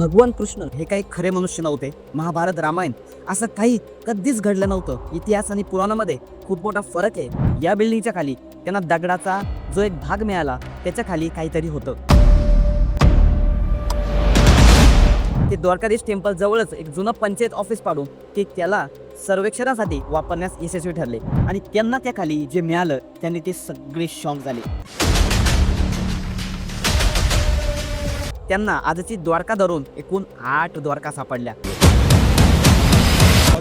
भगवान कृष्ण हे काही खरे मनुष्य नव्हते. महाभारत रामायण असं काही कधीच घडलं नव्हतं. इतिहास आणि पुराणामध्ये खूप मोठा फरक आहे. या बिल्डिंगच्या खाली त्यांना दगडाचा जो एक भाग मिळाला त्याच्याखाली काहीतरी होतं. ते द्वारकाधीश टेम्पल जवळच एक जुनं पंचायत ऑफिस पाडून ते त्याला सर्वेक्षणासाठी वापरण्यास यशस्वी ठरले. आणि त्यांना त्या खाली जे मिळालं त्यांनी ते सगळे शॉक झाले. त्यांना आजची द्वारका धरून एकूण आठ द्वारका सापडल्या.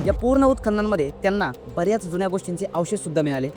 या पूर्ण उत्खननांमध्ये त्यांना बऱ्याच जुन्या गोष्टींचे अवशेष सुद्धा मिळाले.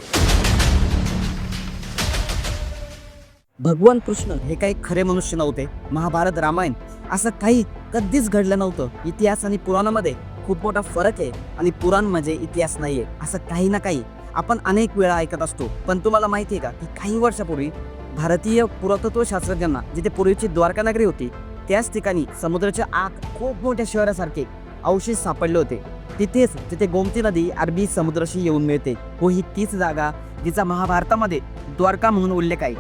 भगवान कृष्ण हे काही खरे मनुष्य नव्हते. महाभारत रामायण असं काही कधीच घडलं नव्हतं. इतिहास आणि पुराणामध्ये खूप मोठा फरक आहे आणि पुराण म्हणजे इतिहास नाहीये. असं काही ना काही आपण अनेक वेळा ऐकत असतो. पण तुम्हाला माहिती आहे का की काही वर्षापूर्वी भारतीय पुरातत्व शास्त्रज्ञांना जिथे पूर्वीची द्वारका नगरी होती त्याच ठिकाणी समुद्राच्या आत खूप मोठ्या शहरासारखे अवशेष सापडले होते. तिथेच तिथे गोमती नदी अरबी समुद्राशी येऊन मिळते व ही तीच जागा जिचा महाभारतामध्ये द्वारका म्हणून उल्लेख आहे.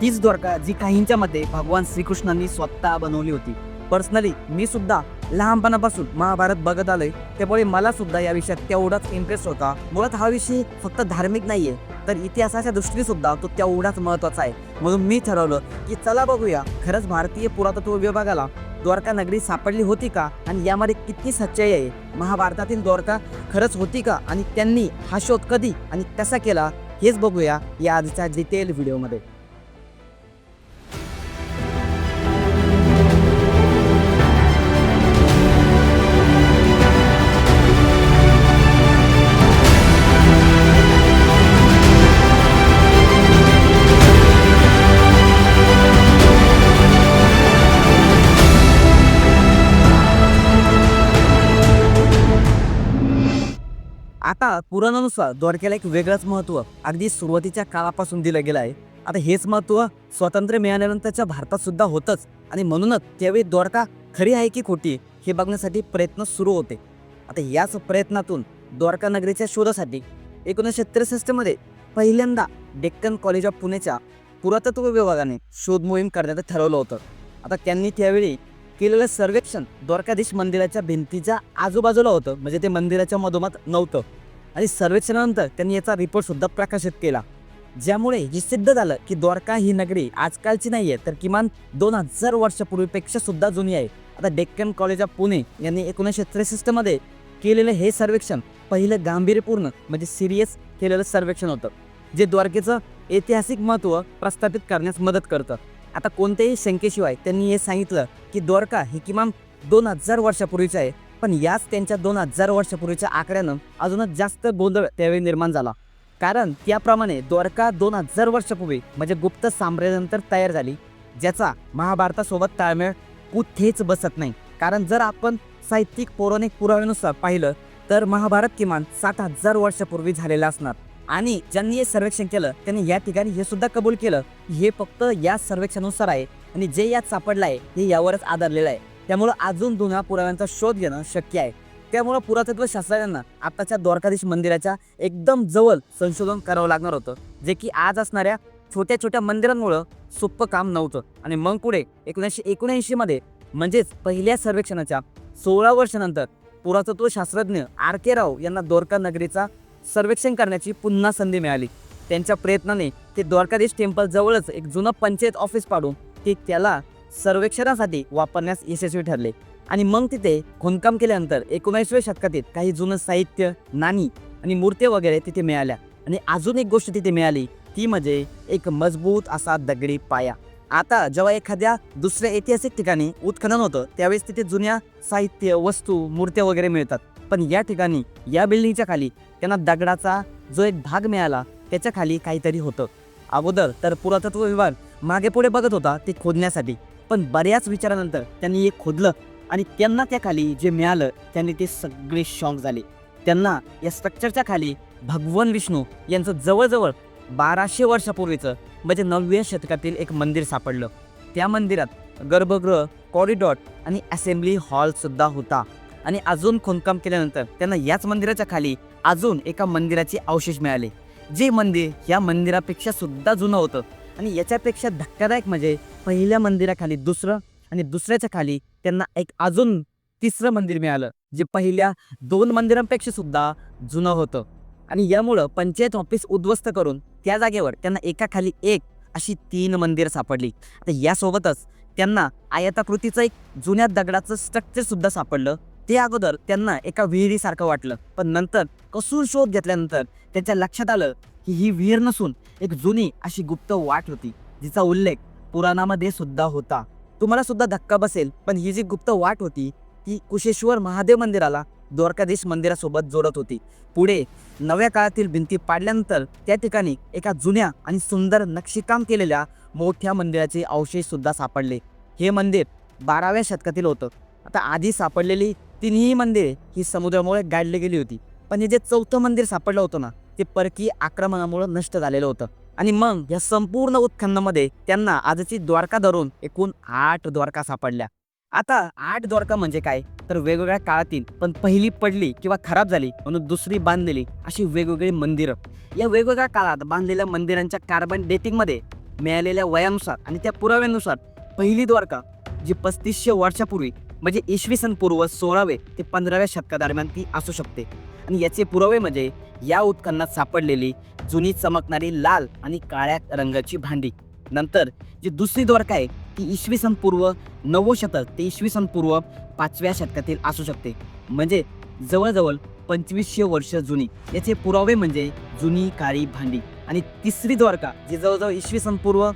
तीच द्वारका जी काहींच्या मते भगवान श्रीकृष्णांनी स्वतः बनवली होती. पर्सनली मी सुद्धा लहानपणापासून महाभारत बघत आलोय त्यामुळे मला सुद्धा या विषयात तेवढाच इंटरेस्ट होता. मुळात हा विषय फक्त धार्मिक नाहीये तर इतिहासाच्या दृष्टीने सुद्धा तो तेवढाच महत्त्वाचा आहे. म्हणून मी ठरवलं की चला बघूया खरंच भारतीय पुरातत्व विभागाला द्वारका नगरी सापडली होती का? आणि यामध्ये किती सच्चाई आहे? महाभारतातील द्वारका खरंच होती का? आणि त्यांनी हा शोध कधी आणि कसा केला? हेच बघूया या आजच्या डिटेल व्हिडिओमध्ये पुराणानुसार द्वारकेला एक वेगळंच महत्त्व अगदी सुरुवातीच्या काळापासून दिलं गेलं आहे. आता हेच महत्त्व स्वातंत्र्य मिळाल्यानंतरच्या भारतात सुद्धा होतंच. आणि म्हणूनच त्यावेळी द्वारका खरी आहे की खोटी हे बघण्यासाठी प्रयत्न सुरू होते. आता याच प्रयत्नातून द्वारका नगरीच्या शोधासाठी एकोणीसशे त्रेसष्टमध्ये पहिल्यांदा डेक्कन कॉलेज ऑफ पुणेच्या पुरातत्व विभागाने शोध मोहीम करण्याचं ठरवलं होतं. आता त्यांनी त्यावेळी केलेलं सर्वेक्षण द्वारकाधीश मंदिराच्या भिंतीच्या आजूबाजूला होतं. म्हणजे ते मंदिराच्या मधोमध नव्हतं. आणि सर्वेक्षणानंतर त्यांनी याचा रिपोर्ट सुद्धा प्रकाशित केला. ज्यामुळे हे सिद्ध झालं की द्वारका ही नगरी आजकालची नाही आहे तर किमान दोन हजार वर्षापूर्वीपेक्षा सुद्धा जुनी आहे. आता डेक्कन कॉलेज ऑफ पुणे यांनी एकोणीसशे त्रेसष्टमध्ये केलेलं हे सर्वेक्षण पहिलं गांभीर्यपूर्ण म्हणजे सिरियस केलेलं सर्वेक्षण होतं. जे द्वारकेचं ऐतिहासिक महत्त्व प्रस्थापित करण्यास मदत करतं. आता कोणत्याही शंकेशिवाय त्यांनी हे सांगितलं की द्वारका ही किमान दोन हजार वर्षापूर्वीचं आहे. पण याच त्यांच्या दोन हजार वर्षापूर्वीच्या आकड्यानं अजूनच जास्त गोंधळ त्यावेळी निर्माण झाला. कारण त्याप्रमाणे द्वारका दोन हजार वर्षापूर्वी म्हणजे गुप्त साम्राज्यानंतर तयार झाली ज्याचा महाभारतासोबत ताळमेळ कुठेच बसत नाही. कारण जर आपण साहित्यिक पौराणिक पुराव्यानुसार पाहिलं तर महाभारत किमान सात हजार वर्षापूर्वी झालेलं असणार. आणि ज्यांनी हे सर्वेक्षण केलं त्यांनी या ठिकाणी हे सुद्धा कबूल केलं की हे फक्त या सर्वेक्षणानुसार आहे. आणि जे यात सापडलं आहे हे यावरच आधारलेलं आहे. त्यामुळं अजून जुन्या पुराव्यांचा शोध घेणं शक्य आहे. त्यामुळं पुरातत्व शास्त्रज्ञांना आताच्या द्वारकाधीश मंदिराच्या एकदम जवळ संशोधन करावं लागणार होतं. जे की आज असणाऱ्या छोट्या छोट्या मंदिरांमुळं सोपं काम नव्हतं. आणि मग पुढे एकोणीसशे एकोणऐंशीमध्ये म्हणजेच पहिल्या सर्वेक्षणाच्या सोळा वर्षानंतर पुरातत्व शास्त्रज्ञ आर के राव यांना द्वारका नगरीचा सर्वेक्षण करण्याची पुन्हा संधी मिळाली. त्यांच्या प्रयत्नाने ते द्वारकाधीश टेम्पल जवळच एक जुनं पंचायत ऑफिस पाडून ते त्याला सर्वेक्षणासाठी वापरण्यास यशस्वी ठरले. आणि मग तिथे खोदकाम केल्यानंतर एकोणीसाव्या शतकातील काही जुनं साहित्य नाणी आणि मूर्त्या वगैरे तिथे मिळाल्या. आणि अजून एक गोष्ट तिथे मिळाली ती म्हणजे एक मजबूत असा दगडी पाया. आता जेव्हा एखाद्या दुसऱ्या ऐतिहासिक ठिकाणी उत्खनन होतं त्यावेळेस तिथे जुन्या साहित्य वस्तू मूर्त्या वगैरे मिळतात. पण या ठिकाणी या बिल्डिंगच्या खाली त्यांना दगडाचा जो एक भाग मिळाला त्याच्याखाली काहीतरी होतं. अगोदर तर पुरातत्व विभाग मागे पुढे बघत होता ते खोदण्यासाठी. पण बऱ्याच विचारानंतर त्यांनी हे खोदलं आणि त्यांना त्याखाली जे मिळालं त्यांनी ते सगळे शॉक झाले. त्यांना या स्ट्रक्चरच्या खाली भगवान विष्णू यांचं जवळजवळ बाराशे वर्षापूर्वीचं म्हणजे नवव्या शतकातील एक मंदिर सापडलं. त्या मंदिरात गर्भगृह कॉरिडॉर आणि असेंब्ली हॉल सुद्धा होता. आणि अजून खोदकाम केल्यानंतर त्यांना याच मंदिराच्या खाली अजून एका मंदिराचे अवशेष मिळाले. जे मंदिर या मंदिरापेक्षा सुद्धा जुनं होतं. आणि याच्यापेक्षा धक्कादायक म्हणजे पहिल्या मंदिराखाली दुसरं आणि दुसऱ्याच्या खाली त्यांना एक अजून तिसरं मंदिर मिळालं जे पहिल्या दोन मंदिरांपेक्षा सुद्धा जुनं होतं. आणि यामुळं पंचायत ऑफिस उद्ध्वस्त करून त्या जागेवर त्यांना एकाखाली एक अशी तीन मंदिरं सापडली. आता यासोबतच त्यांना आयताकृतीचं एक जुन्या दगडाचं स्ट्रक्चर सुद्धा सापडलं. ते अगोदर त्यांना एका विहिरीसारखं वाटलं. पण नंतर कसून शोध घेतल्यानंतर त्यांच्या लक्षात आलं की ही विहीर नसून एक जुनी अशी गुप्त वाट होती जिचा उल्लेख पुराणामध्ये सुद्धा होता. तुम्हाला सुद्धा धक्का बसेल पण ही जी गुप्त वाट होती ती कुशेश्वर महादेव मंदिराला द्वारकाधीश मंदिरासोबत जोडत होती. पुढे नव्या काळातील भिंती पाडल्यानंतर त्या ठिकाणी एका जुन्या आणि सुंदर नक्षीकाम केलेल्या मोठ्या मंदिराचे अवशेष सुद्धा सापडले. हे मंदिर बाराव्या शतकातील होतं. आता आधी सापडलेली तिन्ही मंदिरे ही समुद्रामुळे गाडली गेली होती. पण हे जे चौथं मंदिर सापडलं होतं ना ते परकीय आक्रमणामुळे नष्ट झालेलं होतं. आणि मग या संपूर्ण उत्खननामध्ये त्यांना आजची द्वारका धरून एकूण आठ द्वारका सापडल्या. आता आठ द्वारका म्हणजे काय? तर वेगवेगळ्या काळातील पण पहिली पडली किंवा खराब झाली म्हणून दुसरी बांधलेली अशी वेगवेगळी मंदिरं. या वेगवेगळ्या काळात बांधलेल्या मंदिरांच्या कार्बन डेटिंगमध्ये मिळालेल्या वयानुसार आणि त्या पुराव्यानुसार पहिली द्वारका जी पस्तीसशे वर्षापूर्वी म्हणजे इसवी सन पूर्व सोळावे ते पंधराव्या शतकादरम्यान ती असू शकते. आणि याचे पुरावे म्हणजे या उत्खननात सापडलेली जुनी चमकणारी लाल आणि काळ्या रंगाची भांडी. नंतर जी दुसरी द्वारका आहे ती इसवी सन पूर्व नववं शतक ते इसवी सन पूर्व पाचव्या शतकातील असू शकते. म्हणजे जवळजवळ पंचवीसशे वर्ष जुनी. याचे पुरावे म्हणजे जुनी काळी भांडी. आणि तिसरी द्वारका जी जवळजवळ इसवी सन पूर्व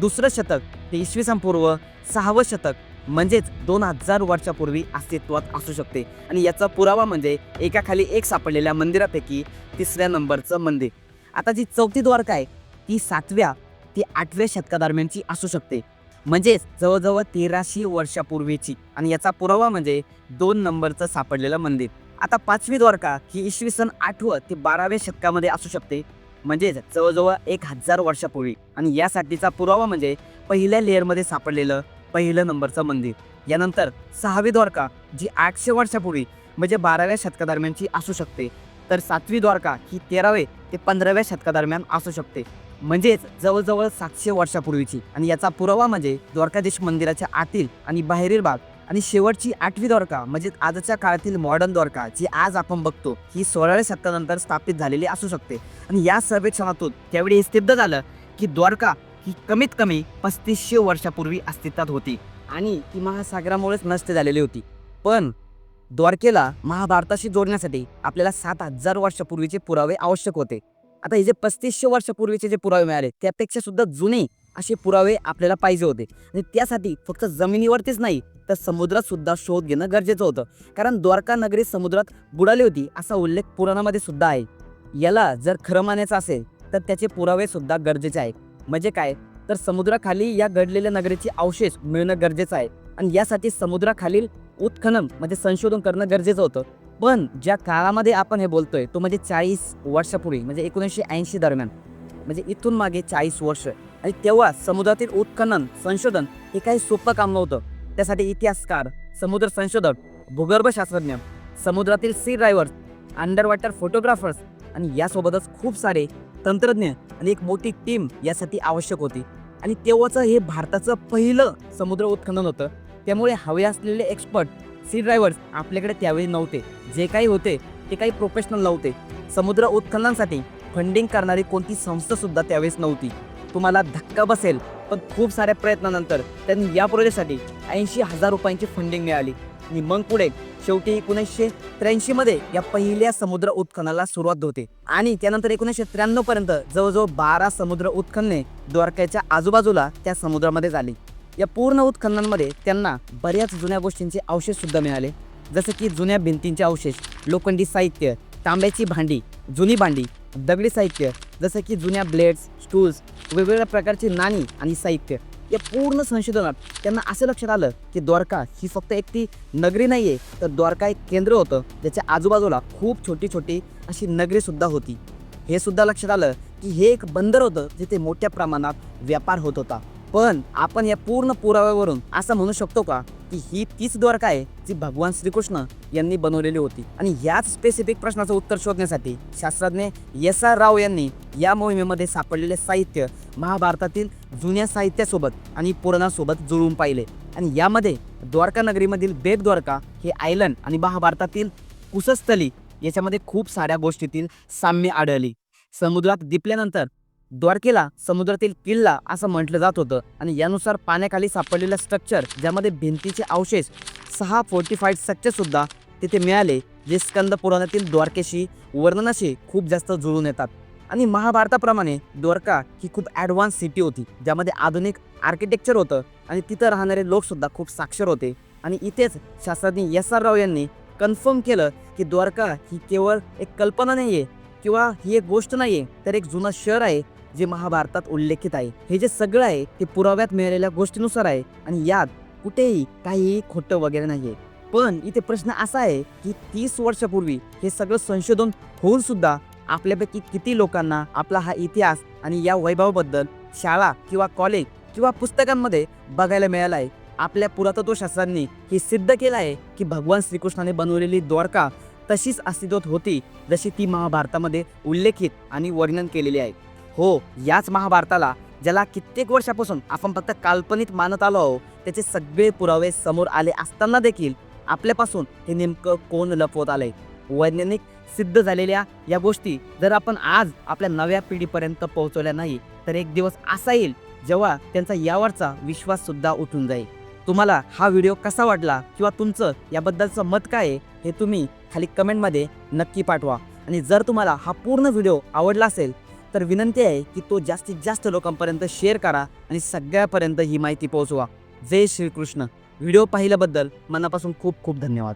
दुसरं शतक ते इसवी सन पूर्व सहावं शतक म्हणजेच दोन हजार वर्षापूर्वी अस्तित्वात असू शकते. आणि याचा पुरावा म्हणजे एकाखाली एक सापडलेल्या मंदिरापैकी तिसऱ्या नंबरचं मंदिर. आता जी चौथी द्वारका आहे ती सातव्या ते आठव्या शतकादरम्यानची असू शकते. म्हणजेच जवळजवळ तेराशे वर्षापूर्वीची आणि याचा पुरावा म्हणजे दोन नंबरचं सापडलेलं मंदिर. आता पाचवी द्वारका ही इसवी सन आठवं ते बाराव्या शतकामध्ये असू शकते. म्हणजेच जवळजवळ एक हजार वर्षापूर्वी. आणि यासाठीचा पुरावा म्हणजे पहिल्या लेअरमध्ये सापडलेलं पहिलं नंबरचं मंदिर. यानंतर सहावी द्वारका जी आठशे वर्षापूर्वी म्हणजे बाराव्या शतकादरम्यानची असू शकते. तर सातवी द्वारका ही तेरावे ते पंधराव्या शतकादरम्यान असू शकते. म्हणजेच जवळजवळ सातशे वर्षापूर्वीची. आणि याचा पुरावा म्हणजे द्वारकाधीश मंदिराच्या आतील आणि बाहेरील भाग. आणि शेवटची आठवी द्वारका म्हणजे आजच्या काळातील मॉडर्न द्वारका जी आज आपण बघतो ही सोळाव्या शतकानंतर स्थापित झालेली असू शकते. आणि या सर्वेक्षणातून त्यावेळी हे सिद्ध झालं की द्वारका ही कमीत कमी पस्तीसशे वर्षापूर्वी अस्तित्वात होती. आणि ती महासागरामुळेच नष्ट झालेली होती. पण द्वारकेला महाभारताशी जोडण्यासाठी आपल्याला सात हजार वर्षापूर्वीचे पुरावे आवश्यक होते. आता हे जे पस्तीसशे वर्षापूर्वीचे जे पुरावे मिळाले त्यापेक्षा सुद्धा जुने असे पुरावे आपल्याला पाहिजे होते. आणि त्यासाठी फक्त जमिनीवरतीच नाही तर समुद्रात सुद्धा शोध घेणं गरजेचं होतं. कारण द्वारका नगरी समुद्रात बुडाली होती असा उल्लेख पुराणामध्ये सुद्धा आहे. याला जर खरं मानायचं असेल तर त्याचे पुरावे सुद्धा गरजेचे आहेत. म्हणजे काय? तर समुद्राखाली या घडलेल्या नगरीचे अवशेष मिळणं गरजेचं आहे. आणि यासाठी समुद्राखालील उत्खनन म्हणजे संशोधन करणं गरजेचं होतं. पण ज्या काळामध्ये आपण हे बोलतोय तो म्हणजे चाळीस वर्षापूर्वी म्हणजे एकोणीसशे ऐंशी दरम्यान. म्हणजे इथून मागे चाळीस वर्ष. आणि तेव्हा समुद्रातील उत्खनन संशोधन हे काही सोपं काम नव्हतं. त्यासाठी इतिहासकार समुद्र संशोधक भूगर्भशास्त्रज्ञ समुद्रातील sea drivers under water photographers आणि यासोबतच खूप सारे तंत्रज्ञ आणि एक मोठी टीम यासाठी आवश्यक होती. आणि तेव्हाचं हे भारताचं पहिलं समुद्र उत्खनन होतं. त्यामुळे हवे असलेले एक्सपर्ट सी ड्रायव्हर्स आपल्याकडे त्यावेळी नव्हते. जे काही होते ते काही प्रोफेशनल नव्हते. समुद्र उत्खननासाठी फंडिंग करणारी कोणती संस्थासुद्धा त्यावेळेस नव्हती. तुम्हाला धक्का बसेल पण खूप साऱ्या प्रयत्नानंतर त्यांनी या प्रोजेक्टसाठी ऐंशी हजार रुपयांची फंडिंग मिळाली. आणि मग पुढे शेवटी एकोणीसशे त्र्याऐंशी मध्ये या पहिल्या समुद्र उत्खननाला सुरुवात होते. आणि त्यानंतर एकोणीसशे त्र्याण्णव पर्यंत जवळजवळ बारा समुद्र उत्खनने द्वारकेच्या आजूबाजूला त्या समुद्रामध्ये झाली. या पूर्ण उत्खननांमध्ये त्यांना बऱ्याच जुन्या गोष्टींचे अवशेष सुद्धा मिळाले. जसं की जुन्या भिंतींचे अवशेष लोखंडी साहित्य तांब्याची भांडी जुनी भांडी दगडी साहित्य जसं की जुन्या ब्लेड्स स्टूल्स वेगवेगळ्या प्रकारची नाणी आणि साहित्य. या पूर्ण संशोधनात त्यांना असं लक्षात आलं की द्वारका ही फक्त एक ती नगरी नाही आहे तर द्वारका एक केंद्र होतं ज्याच्या आजूबाजूला खूप छोटी छोटी अशी नगरीसुद्धा होती. हे सुद्धा लक्षात आलं की हे एक बंदर होतं जिथे मोठ्या प्रमाणात व्यापार होत होता. पण आपण या पूर्ण पुराव्यावरून असं म्हणू शकतो का की ही तीच द्वारका आहे जी भगवान श्रीकृष्ण यांनी बनवलेली होती? आणि याच स्पेसिफिक प्रश्नाचं उत्तर शोधण्यासाठी शास्त्रज्ञ एस आर राव यांनी या मोहिमेमध्ये सापडलेले साहित्य महाभारतातील जुन्या साहित्यासोबत आणि पुराणासोबत जुळवून पाहिले. आणि यामध्ये द्वारका नगरीमधील द्वारका हे आयलंड आणि महाभारतातील कुसस्थली याच्यामध्ये खूप साऱ्या गोष्टीतील साम्य आढळली. समुद्रात दिपल्यानंतर द्वारकेला समुद्रातील किल्ला असं म्हटलं जात होतं आणि यानुसार पाण्याखाली सापडलेलं स्ट्रक्चर ज्यामध्ये भिंतीचे अवशेष सहा फोर्टिफाईड स्ट्रक्चर तिथे मिळाले जे स्कंद पुराणातील द्वारकेशी वर्णनाशी खूप जास्त जुळून येतात. आणि महाभारताप्रमाणे द्वारका ही खूप ॲडव्हान्स सिटी होती ज्यामध्ये आधुनिक आर्किटेक्चर होतं आणि तिथं राहणारे लोकसुद्धा खूप साक्षर होते. आणि इथेच शास्त्रज्ञ एस आर राव यांनी कन्फर्म केलं की द्वारका ही केवळ एक कल्पना नाही आहे किंवा ही एक गोष्ट नाही आहे तर एक जुनं शहर आहे जे महाभारतात उल्लेखित आहे. हे जे सगळं आहे ते पुराव्यात मिळालेल्या गोष्टीनुसार आहे आणि यात कुठेही काहीही खोटं वगैरे नाही आहे पण इथे प्रश्न असा आहे की तीस वर्षापूर्वी हे सगळं संशोधन होऊन सुद्धा आपल्यापैकी किती लोकांना आपला हा इतिहास आणि या वैभवाबद्दल शाळा किंवा कॉलेज किंवा पुस्तकांमध्ये बघायला मिळाला आहे. आपल्या पुरातत्वशास्त्रांनी हे सिद्ध केलं आहे की भगवान श्रीकृष्णाने बनवलेली द्वारका तशीच अस्तित्वात होती जशी ती महाभारतामध्ये उल्लेखित आणि वर्णन केलेली आहे. हो याच महाभारताला ज्याला कित्येक वर्षापासून आपण फक्त काल्पनिक मानत आलो आहोत त्याचे सगळे पुरावे समोर आले असताना देखील आपल्यापासून हे नेमकं कोण लपवत आलंय? वैज्ञानिक सिद्ध झालेल्या या गोष्टी जर आपण आज आपल्या नव्या पिढीपर्यंत पोहोचवल्या नाही तर एक दिवस असा येईल जेव्हा त्यांचा यावरचा विश्वास सुद्धा उठून जाईल. तुम्हाला हा व्हिडिओ कसा वाटला किंवा तुमचं याबद्दलचं मत काय आहे हे तुम्ही खाली कमेंटमध्ये नक्की पाठवा. आणि जर तुम्हाला हा पूर्ण व्हिडिओ आवडला असेल तर विनंती आहे की तो जास्तीत जास्त लोकांपर्यंत शेअर करा आणि सगळ्यापर्यंत ही माहिती पोहोचवा. जय श्रीकृष्ण. व्हिडिओ पाहिल्याबद्दल मनापासून खूप खूप धन्यवाद.